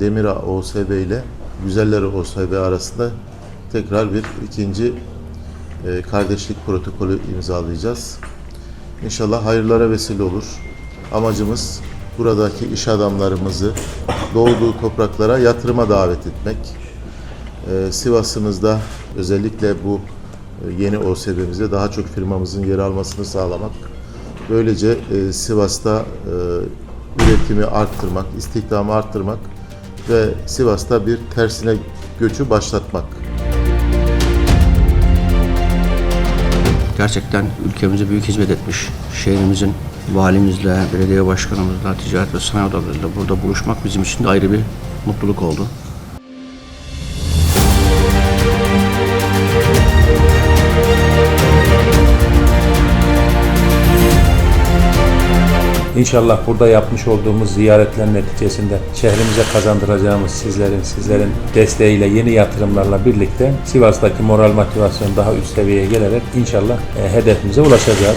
Demira OSB ile Güzeller OSB arasında tekrar bir ikinci e, kardeşlik protokolü imzalayacağız. İnşallah hayırlara vesile olur. Amacımız buradaki iş adamlarımızı doğduğu topraklara yatırıma davet etmek. Ee, Sivas'ımızda özellikle bu e, yeni OSB'mizde daha çok firmamızın yer almasını sağlamak. Böylece e, Sivas'ta e, üretimi arttırmak, istihdamı arttırmak ve Sivas'ta bir tersine göçü başlatmak. Gerçekten ülkemize büyük hizmet etmiş. Şehrimizin valimizle, belediye başkanımızla, ticaret ve sanayi odalarıyla burada buluşmak bizim için de ayrı bir mutluluk oldu. İnşallah burada yapmış olduğumuz ziyaretler neticesinde şehrimize kazandıracağımız sizlerin, sizlerin desteğiyle, yeni yatırımlarla birlikte Sivas'taki moral motivasyon daha üst seviyeye gelerek inşallah e, hedefimize ulaşacağız.